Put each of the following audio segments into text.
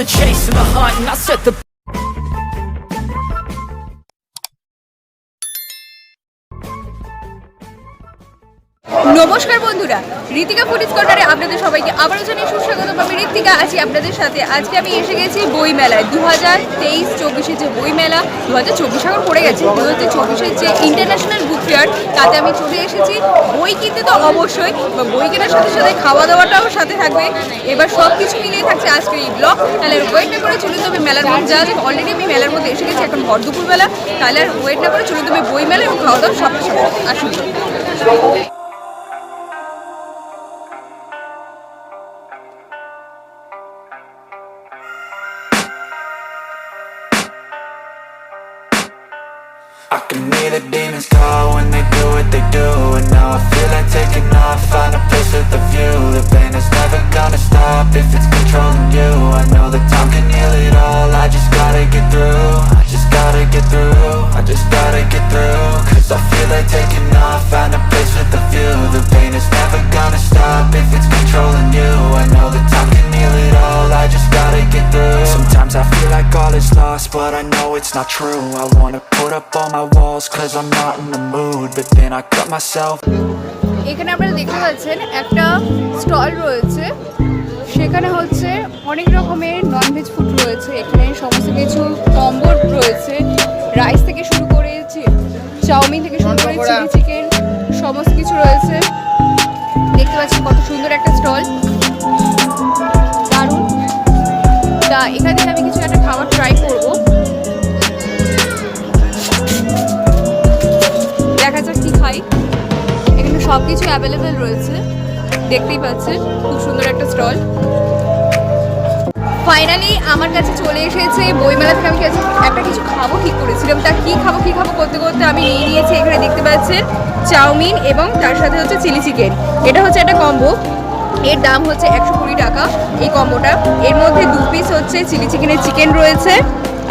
the chase and the hunt, and I set the নমস্কার বন্ধুরা, Ritika foodies কর্নারে আপনাদের সবাইকে আবারও জানিয়ে সুস্বাগত আমি ঋতিকা, আছি আপনাদের সাথে। আজকে আমি এসে গেছি বই মেলায় দু হাজার তেইশ চব্বিশের যে বই মেলা দু হাজার চব্বিশ এখন পড়ে গেছে। দু হাজার চব্বিশের যে ইন্টারন্যাশনাল বুক ফেয়ার তাতে আমি চলে এসেছি। বই কিনতে তো অবশ্যই বই কেনার সাথে সাথে খাওয়া দাওয়াটাও সাথে থাকবে। এবার সব কিছু মিলিয়ে থাকছে আজকে এই ব্লগ তাহলে ওয়েট না করে চলুন তবে মেলার মধ্যে যাওয়া যাবে অলরেডি আমি মেলার মধ্যে এসে গেছি, এখন ভর দুপুরবেলা তাহলে আর ওয়েট না করে চলুন তবে বই মেলা এবং খাওয়া দাওয়া সব কিছু আসুন। if it's controlling you I know that time can heal it all, I just gotta get through I just gotta get through, I just gotta get through Cause I feel like taking off, find a place with a view The pain is never gonna stop if it's controlling you I know that time can heal it all, I just gotta get through Sometimes I feel like all is lost, but I know it's not true I wanna put up all my walls cause I'm not in the mood But then I cut myself এখানে আপনারা দেখতে পাচ্ছেন একটা stall রয়েছে সেখানে হচ্ছে অনেক রকমের ননভেজ ফুড রয়েছে। এখানে সমস্ত কিছু কম্বর রয়েছে। রাইস থেকে শুরু করে চি- চাউমিন থেকে শুরু করে চিলি চিকেন সমস্ত কিছু রয়েছে। দেখতে পাচ্ছেন কত সুন্দর একটা স্টল। দারুণ। তা এখান থেকে আমি কিছু একটা খাবার ট্রাই করব। দেখা যাক কি খাই। এখানে সব কিছু অ্যাভেলেবেল রয়েছে। দেখতেই পাচ্ছেন, খুব সুন্দর একটা স্টল। ফাইনালি আমার কাছে চলে এসেছে বইমেলা থেকে আমি একটা কিছু খাব? ঠিক করেছিলাম? তা কি খাব কি খাব করতে করতে আমি নিয়ে নিয়েছি এখানে দেখতে পাচ্ছেন চাউমিন এবং তার সাথে হচ্ছে চিলি চিকেন। এটা হচ্ছে একটা কম্বো। এর দাম হচ্ছে একশো কুড়ি টাকা এই কম্বোটা। এর মধ্যে দু পিস হচ্ছে চিলি চিকেনের চিকেন রয়েছে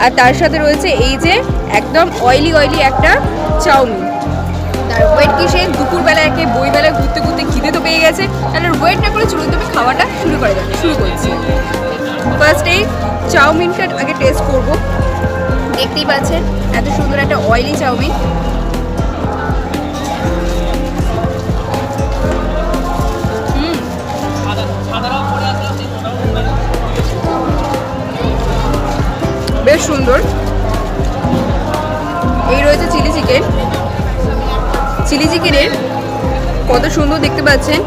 আর তার সাথে রয়েছে এই যে একদম অয়েলি অয়েলি একটা চাউমিন। তার ওয়েট কি সে দুপুরবেলা একে বইবেলা ঘুরতে ঘুরতে খিদে পেয়ে গেছে। তাহলে ওয়েট না করে চলুন, তুমি খাওয়াটা শুরু করে যাবে শুরু করছি। ফার্স্ট চাউমিনটা আগে টেস্ট করব। দেখতেই পাচ্ছেন, এত সুন্দর একটা অয়েলি চাউমিন। বেশ সুন্দর। এই রয়েছে চিলি চিকেন চিলি চিকেনের কত সুন্দর দেখতে পাচ্ছেন।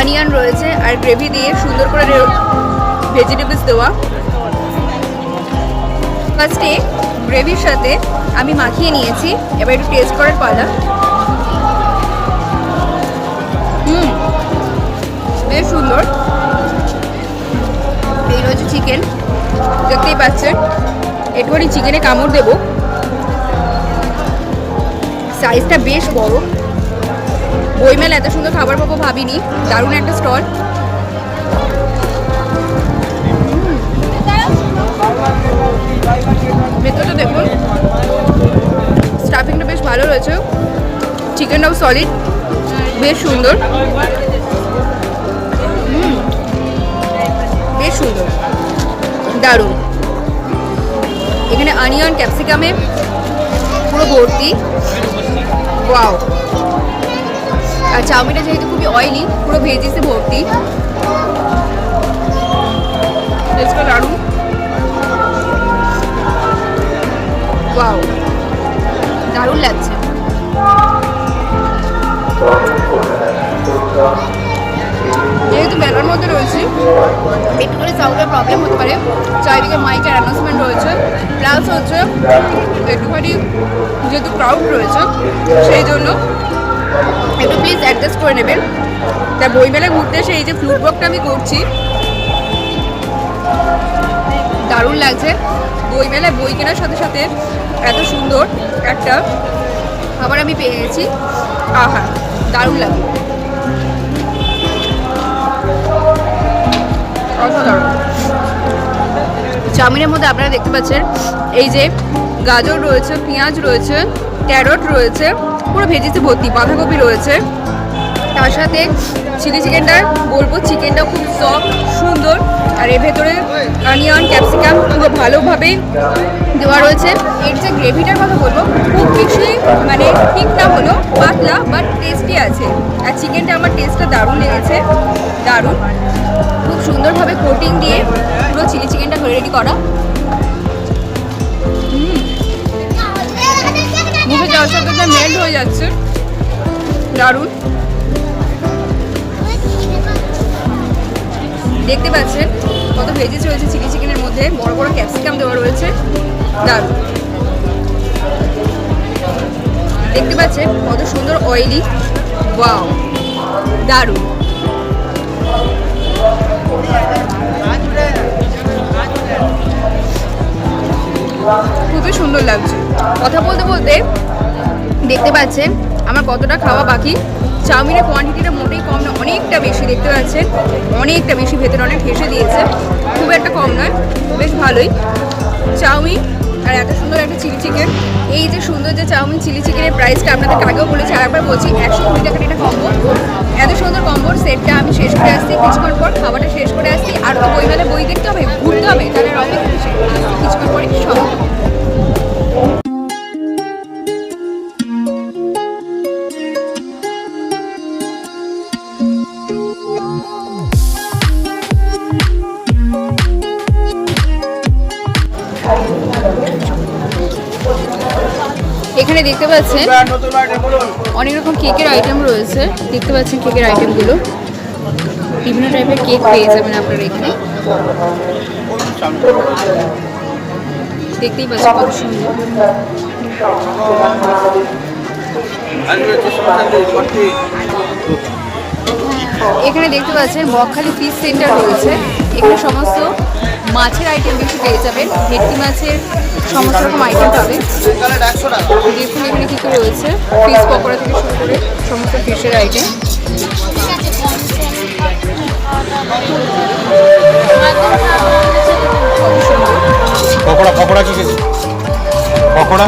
অনিয়ন রয়েছে আর গ্রেভি দিয়ে সুন্দর করে ভেজিটেবলস দেওয়া। ফার্স্টে গ্রেভির সাথে আমি মাখিয়ে নিয়েছি, এবার একটু টেস্ট করার পালা। হুম, বেশ সুন্দর। এই রয়েছে চিকেন দেখতেই পাচ্ছেন, একটুখানি চিকেনে কামড় দেবো। সাইজটা বেশ বড়। বইমেলা, এত সুন্দর খাবার পাবো ভাবিনি। দারুণ একটা স্টল। ভেতরটা দেখুন। স্টাফিংটা বেশ ভালো রয়েছে। চিকেনটাও সলিড বেশ সুন্দর। বেশ সুন্দর। দারুণ। এখানে অনিয়ন ক্যাপসিকামে পুরো ভর্তি। ওয়াও আর চাউমিনটা যেহেতু খুবই অয়েলি পুরো ভেজিসে ভর্তি। টেস্টটা দারুণ ওয়াও দারুণ লাগছে। যেহেতু মেলার মধ্যে রয়েছে একটু করে সাউন্ডের প্রবলেম হতে পারে। চারিদিকে মাইকের অ্যানাউন্সমেন্ট রয়েছে। প্লাস হচ্ছে, একটুখানি যেহেতু ক্রাউড রয়েছে, সেই জন্য একটু প্লিজ অ্যাডজাস্ট করে নেবেন। তা বইমেলা ঘুরতে এসে এই যে ফ্লুট বকটা আমি করছি, দারুণ লাগছে। বইমেলায় বই কেনার সাথে সাথে এত সুন্দর একটা খাবার আমি পেয়ে গেছি আহা, দারুণ লাগে চাউমিনের মধ্যে আপনারা দেখতে পাচ্ছেন, এই যে গাজর রয়েছে, পেঁয়াজ রয়েছে ক্যারট রয়েছে, পুরো ভেজিতে ভর্তি, বাঁধাকপি রয়েছে। তার সাথে চিলি চিকেনটা, বলব চিকেনটা খুব সফট সুন্দর, আর এর ভেতরে অনিয়ন ক্যাপসিকাম পুরো ভালোভাবে দেওয়া রয়েছে। এর যে গ্রেভিটার কথা বলব, খুব বেশি মানে ঠিক না হলো পাতলা বাট টেস্টি আছে। আর চিকেনটা আমার টেস্টটা দারুণ লেগেছে, দারুণ। খুব সুন্দরভাবে কোটিং দিয়ে পুরো চিলি চিকেনটা রেডি করা। যাওয়ার সাথে সাথে মেল্ট হয়ে যাচ্ছে। দারুণ। দেখতে পাচ্ছেন কত ভেজেস রয়েছে চিলি চিকেনের মধ্যে। বড় বড় ক্যাপসিকাম দেওয়া রয়েছে। দারুণ। দেখতে পাচ্ছেন কত সুন্দর অয়েলি ওয়াও দারুণ। খুবই সুন্দর লাগছে। কথা বলতে বলতে দেখতে পাচ্ছেন, আমার কতটা খাওয়া বাকি? চাউমিনের কোয়ান্টিটিটা মোটেই কম না অনেকটা বেশি, দেখতে পাচ্ছেন? অনেকটা বেশি, ভেতরে অনেক ঘেসে দিয়েছে। খুব একটা কম নয়, বেশ ভালোই। চাউমিন, আর এত সুন্দর একটা চিলি চিকেন এই যে সুন্দর যে চাউমিন চিলি চিকেনের প্রাইসটা আপনাদেরকে আগেও বলেছি, আরেকবার বলছি, একশো কুড়ি টাকার এটা কম্বো এত সুন্দর কম্বোর সেটটা আমি শেষ করে আসছি, কিছুক্ষণ পর খাবারটা শেষ করে আসছি। আর তো বই মেলে বই দেখতে হবে, ঘুরতে হবে, তাহলে কিছু কিছুক্ষণ পরে সব এখানে দেখতে পাচ্ছেন অনেক রকম কেকের আইটেম রয়েছে। দেখতে পাচ্ছেন কেকের আইটেমগুলো বিভিন্ন টাইপের কেক পেয়ে যাবেন আপনারা এখানে। দেখতেই পাচ্ছেন কত সুন্দর। এখানে দেখতে পাচ্ছেন বকখালি ফিশ সেন্টার রয়েছে। এখানে সমস্ত মাছের আইটেম বেশি পেয়ে যাবেন। ভেটকি মাছের সমস্ত রকম আইটেম পাবেন। দেখুন এখানে কী কী রয়েছে? ফিশ পকোড়া থেকে শুরু করে সমস্ত ফিশের আইটেম পকোড়া পকোড়া কি কেজি পকোড়া?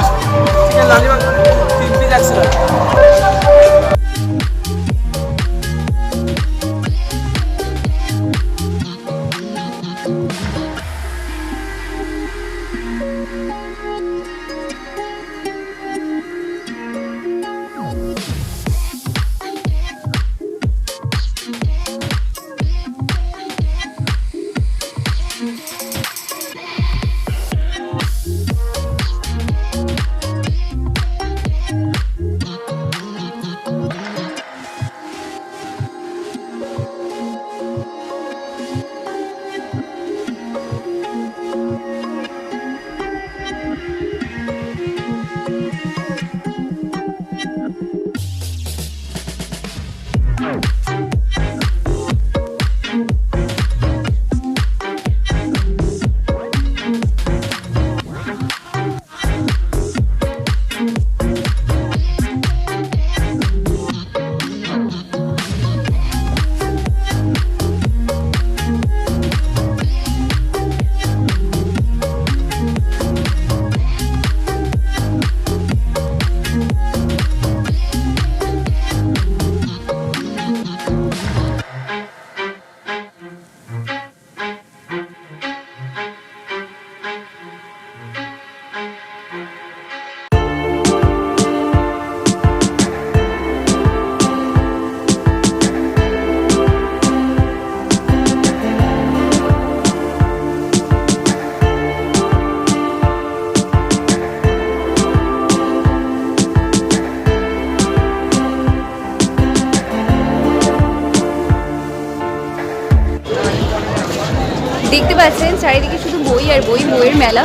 দেখতে পাচ্ছেন, চারিদিকে শুধু বই আর বই, বইয়ের মেলা।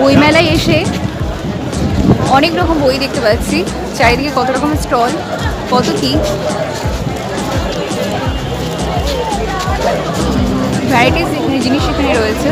বই মেলায় এসে অনেক রকম বই দেখতে পাচ্ছি। চারিদিকে কত রকম স্টল, কত কি। ভ্যারাইটিস এখানে, জিনিস এখানে রয়েছে।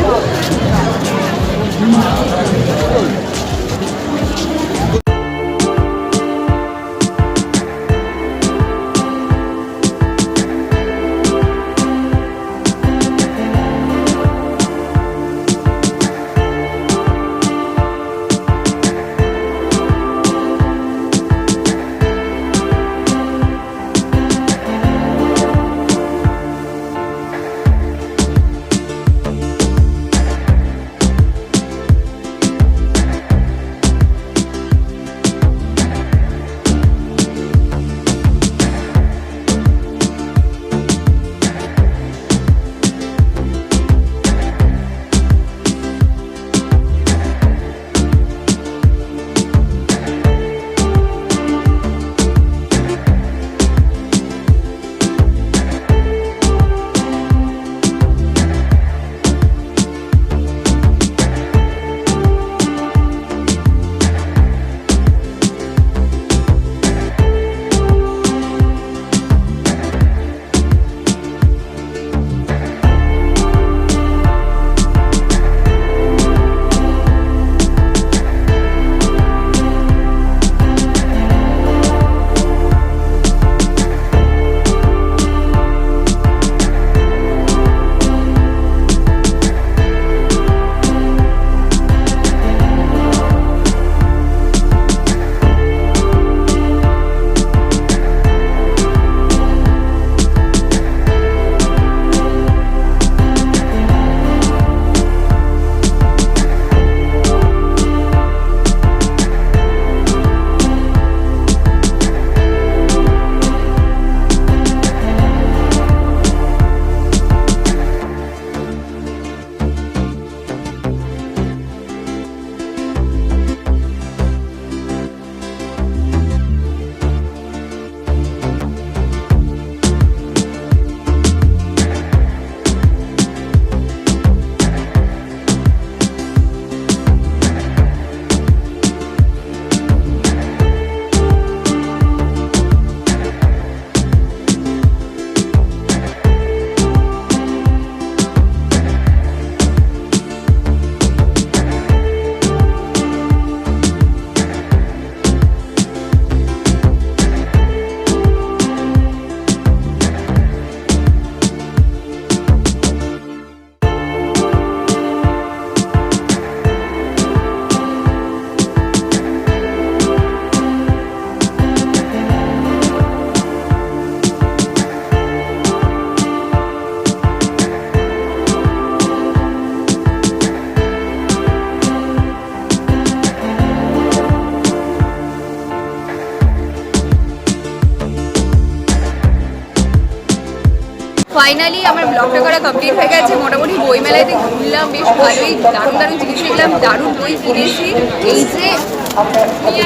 ফাইনালি আমার ব্লগটা করা কমপ্লিট হয়ে গেছে। মোটামুটি বই মেলাতে ঘুরলাম, বেশ ভালোই, দারুণ দারুণ জিনিস দেখলাম, দারুণ বই কিনেছি। এই যে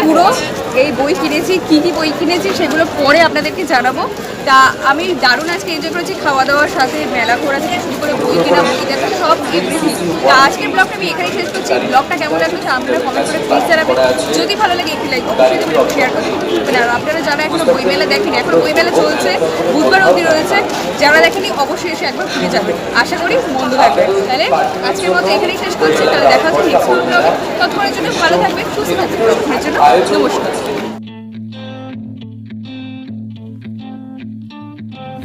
পুরো এই বই কিনেছি, কী কী বই কিনেছি সেগুলো পরে আপনাদেরকে জানাব। তা আমি দারুণ আজকে এনজয় করেছি খাওয়া দাওয়ার সাথে, মেলা ঘোরা থেকে শুরু করে বই কেনা, বই দেখা সব এভরিথিং তা আজকের ব্লগটা আমি এখানেই শেষ করছি। ব্লগটা কেমন লাগল তা আপনারা কমেন্ট করে প্লিজ জানাবেন। যদি ভালো লাগে একটি লাইক অবশ্যই দেবেন শেয়ার করতে ভুলবেন না। আর আপনারা যারা এখনও বই মেলা দেখেনি এখনও বই মেলা চলছে, বুধবার অবধি রয়েছে। যারা দেখেনি অবশ্যই এসে একবার ঘুরে যাবেন। আশা করি মন্দ থাকবে তাহলে আজকের মতো এখানেই শেষ করছি। তাহলে দেখা হচ্ছে নেক্সট ব্লগে। ততক্ষণের জন্য ভালো থাকবে সুস্থ থাকবে ততক্ষণের জন্য নমস্কার।